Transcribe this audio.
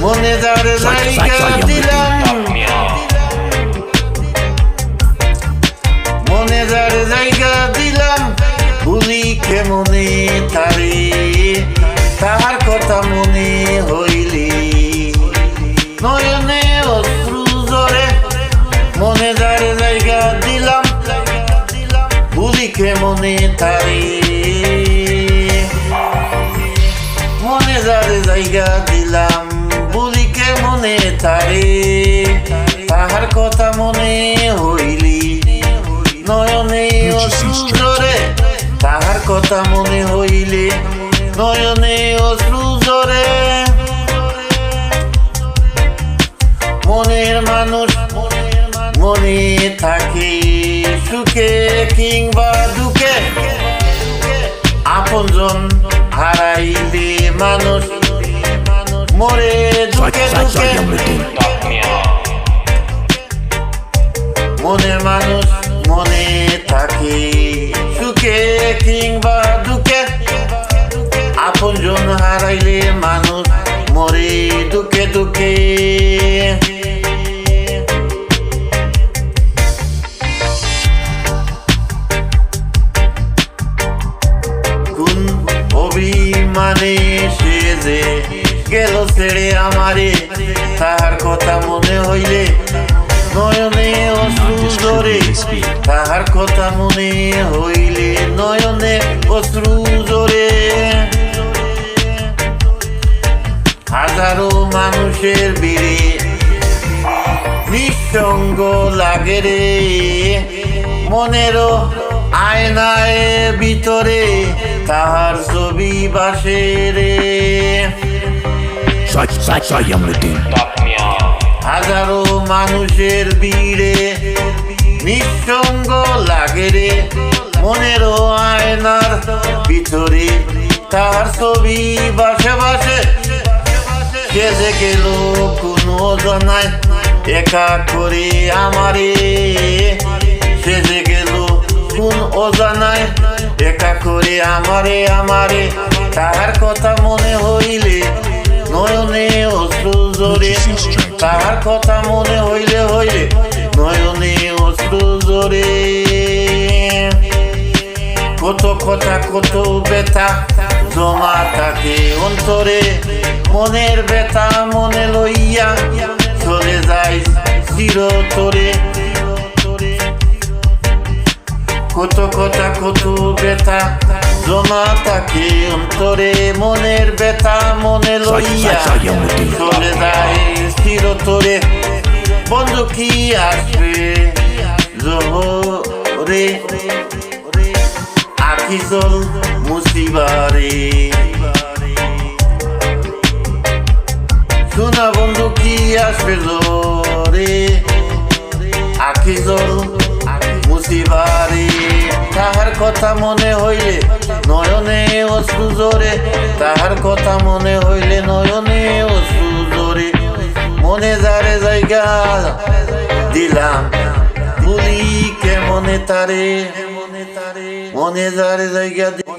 মনে যার জায়গা দিলাম। মনে যার জায়গা দিলাম। ভুলি কেমনে তারে? তাহার কথা মনে হইলি। নয়নে অশ্রু জরে মনে যার জায়গা দিলাম। ভুলি কেমনে তারে? জায়গা দিলাম বলি কে মনে তারে। তাহার কথা মনে হইলি নয়নে অশ্রুজরে তাহার কথা মনে হইলে নয়নে অশ্রুজরে মনের মানুষ মনে থাকে সুখে কিংবা দুঃখে। আপনজন হারাইলে মানুষ মরে দুঃখে দুঃখে মনে মানুষ মনে থাকে। সুখে কিংবা দুঃখে আপনজন হারাইলে মানুষ মরে দুঃখে দুঃখে। অভিমানে সে যে গেল ছেড়ে আমারে তাহার কথা মনে হইলে নয়নে অশ্রু ধরে তাহার কথা মনে হইলে নয়নে অশ্রু জোরে হাজারো মানুষের বীরে নিঃসঙ্গ লাগে রে মনেরও আয়নায় ভিতরে তাহার ছবি বাসে রে. হাজারো মানুষের ভিড়ে, নিঃসঙ্গ লাগে রে। মনেরও আয়নার ভিতরে তার ছবি বাসে বাসে। যে গেল কোনো জানায় একা করে আমারে। যে গেল কোন অজানায় একা করে আমারে আমারে। তাহার কথা মনে হইলে নয়নে অশ্রু জোরে তাহার কথা মনে হইলে হইলে নয়নে অশ্রু জোরে। কত কথা কত ব্যথা জমা থাকে অন্তরে। মনের ব্যথা মনে লইয়া চলে যায় চিরতরে। কত কথা কত ব্যথা জমা থাকে অন্তরে মনের ব্যথা মনে লইয়া চলে যায় চিরতরে বন্ধু কি আসবে? জোহরে। আখি জল মুসিবারে শোনা বন্ধু কি আসবে জোরে আখি জল কথা মনে হইলে নয়নে অশ্রু জোরে তাহার কথা মনে হইলে নয়নে অশ্রু জোরে মনে যারে জায়গা দিলাম, বলি কেমনে তারে? মনে যারে জায়গা